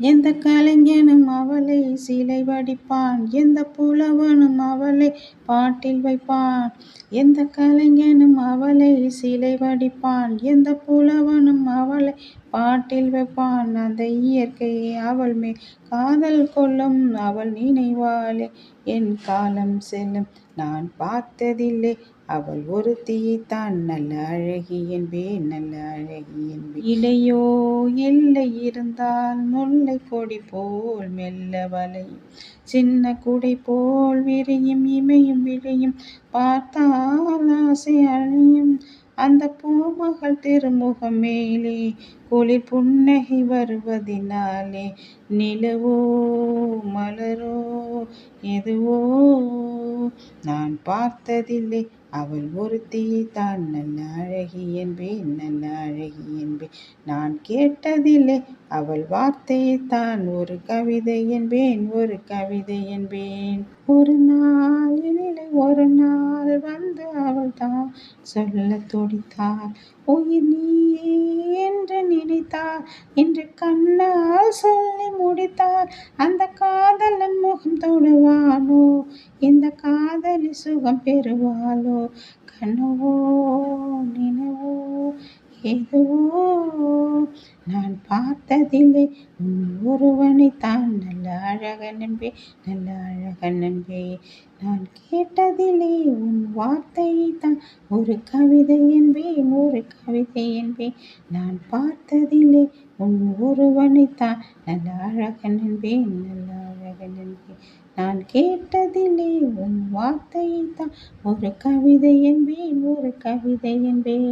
எந்த கலைஞனும் அவளை சிலை வடிப்பான் எந்த புலவனும் அவளை பாட்டில் வைப்பான். எந்த கலைஞனும் அவளை சிலை வடிப்பான் எந்த புலவனும் அவளை பாட்டில் வைப்பான் அந்த இயற்கையை அவள் மேல். காதல் கொள்ளும் அவள் நினைவாளே என் காலம் செல்லும். நான் பார்த்ததில்லை. அவள் ஒருத்தியைத்தான் நல்ல அழகி என்பேன் நல்ல அழகி என்பேன் இலையோ இல்லை இருந்தால் முல்லை கொடி போல் மெல்ல வலையும் சின்ன குடை போல் விரையும் இமையும் விழையும். பார்த்தால் ஆசை அழியும். அந்த பூமகள் திருமுகம் மேலே குளிர் புன்னகை வருவதினாலே நிலவோ மலரோ எதுவோ நான் பார்த்ததில்லை. அவள் ஒருத்தி தான் நல்ல அழகி என்பேன் நல்ல அழகி என்பேன். நான் கேட்டதில்லை. அவள் வார்த்தையை தான் ஒரு கவிதை என்பேன் ஒரு கவிதை என்பேன். ஒரு நாள் இல்லை ஒரு நாள் வந்து தான் சொல்ல துடித்தார். உயிர் நீயே என்று நினைத்தாள் என்று கண்ணால் சொல்லி முடித்தாள் அந்த காதலன் முகம் தொடுவானோ இந்த காதலி சுகம் பெறுவாளோ? கனவோ நினவோ எதுவோ நான் பார்த்ததில்லை. உன் ஒருவனை தான் நல்ல அழக நண்பே நல்ல அழக நண்பே நான் கேட்டதில்லை உன் வார்த்தையை தான் ஒரு கவிதை என்பேன் ஒரு கவிதை என்பேன் நான் பார்த்ததில்லை உன் ஒருவனை தான் நல்ல அழக நண்பேன் நல்ல அழக நண்பேன் நான் கேட்டதில்லை உன் வார்த்தையை தான் ஒரு கவிதை என்பேன் ஒரு கவிதை என்பேன்